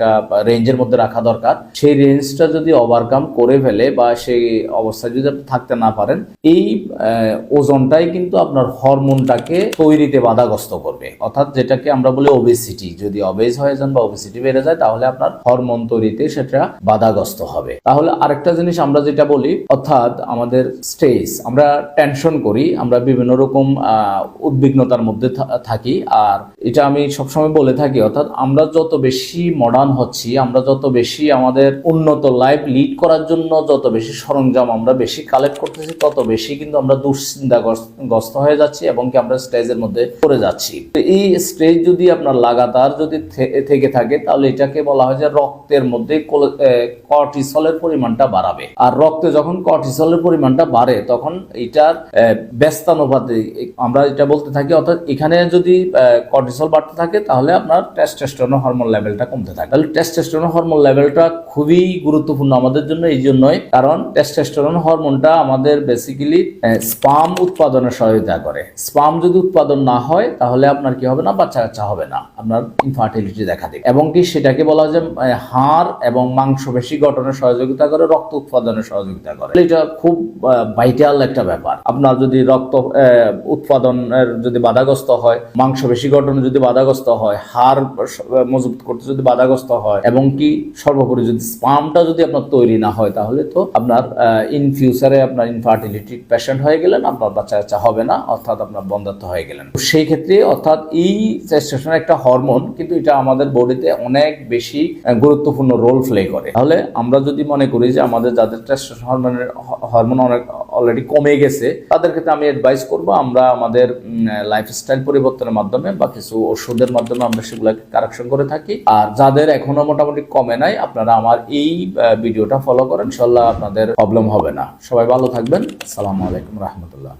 একটা রেঞ্জের মধ্যে রাখা দরকার। সেই রেঞ্জটা যদি ওভারকাম করে ফেলে বা সেই অবস্থায় যদি আপনি থাকতে না পারেন, এই ওজনটাই কিন্তু আপনার হরমোনটাকে তৈরিতে বাধাগ্রস্ত করবে। অর্থাৎ যেটাকে আমরা বলি ওবেসিটি যদি অবেজ হয়ে যান বা ওবেসিটি বেড়ে যায়, তাহলে আপনার হরমোন তৈরিতে সেটা বাধাগ্রস্ত হবে। তাহলে আরেকটা জিনিস আমরা যেটা বলি, অর্থাৎ আমাদের স্ট্রেস আমরা টেনশন করি, আমরা বিভিন্ন রকম উদ্বিগ্নতার মধ্যে থাকি। আর এটা আমি সবসময় বলে থাকি, অর্থাৎ আমরা যত বেশি মডার্ন হচ্ছি, আমরা যত বেশি আমাদের উন্নত লাইফ লিড করার জন্য যত বেশি সরঞ্জাম আমরা বেশি কালেক্ট করতেছি, তত বেশি কিন্তু আমরা দুশ্চিন্তাগ্রস্ত হয়ে যাচ্ছি এবং কি আমরা স্টেজের মধ্যে পড়ে যাচ্ছি। এই স্টেজ যদি আপনার লাগাতার যদি থেকে থাকে, তাহলে এটাকে বলা হয় যে রক্তের মধ্যে কর্টিসলের পরিমাণটা বাড়াবে। আর রক্তে যখন কর্টিসলের পরিমাণটা বাড়ে, তখন এটার ব্যস্তানুপাতে আমরা এটা বলতে থাকি, অর্থাৎ এখানে যদি কর্টিসল বাড়তে থাকে, তাহলে আপনার টেস্টোস্টেরন হরমোন লেভেলটা কমতে থাকে। তাহলে টেস্টোস্টেরন হরমোন লেভেলটা খুবই গুরুত্বপূর্ণ আমাদের জন্য, এই জন্যই কারণ টেস্টোস্টেরন হরমোনটা আমাদের বেসিক্যালি স্পাম উৎপাদনে সহায়তা করে। স্পাম যদি উৎপাদন না হয়, তাহলে আপনার কি হবে না, বাচ্চা কাচ্চা হবে না, আপনার ইনফার্টিলিটি দেখা দেবে। এবং কি সেটাকে বলা হয় যে হাড় এবং মাংসপেশি গঠনে সহযোগিতা করে, রক্ত উৎপাদনে সহযোগিতা করে। এটা খুব ভাইটাল একটা ব্যাপার। আপনার যদি রক্ত উৎপাদনের যদি বাধাগ্রস্ত হয়, মাংসপেশি গঠনে যদি বাধাগ্রস্ত হয়, হাড় মজবুত করতে যদি বাধাগ্রস্ত হয়। এবং কি সর্বোপরি যদি স্পামটা যদি আপনার তৈরি না হয়, তাহলে তো আপনার ইন ফিউচারে আপনার ইনফার্টিলিটি পেশেন্ট হয়ে গেলেন, আপনার বাচ্চা কাচ্চা হবে না, অর্থাৎ আপনার বন্ধাত্ম হয়ে গেলেন। সেই ক্ষেত্রে অর্থাৎ এই টেস্টোস্টেরন একটা হরমোন কিন্তু এটা আমাদের বডিতে অনেক বেশি গুরুত্বপূর্ণ রোল প্লে করে। তাহলে আমরা যদি মনে করি যে আমাদের যাদের টেস্টোস্টেরন হরমোনের হরমোন অনেক অলরেডি কমে গেছে, তাদের ক্ষেত্রে আমি অ্যাডভাইস করব, আমরা আমাদের লাইফস্টাইল পরিবর্তনের মাধ্যমে বা কিছু ওষুধের মাধ্যমে আমরা সেগুলোকে কারেকশন করে থাকি। আর যাদের এখনও মোটামুটি কমে নাই। আপনারা আমার এই ভিডিওটা ফলো করেন। ইনশাল্লাহ আপনাদের প্রবলেম হবে না। সবাই ভালো থাকবেন। সালামু আলাইকুম রহমতুল্লাহ।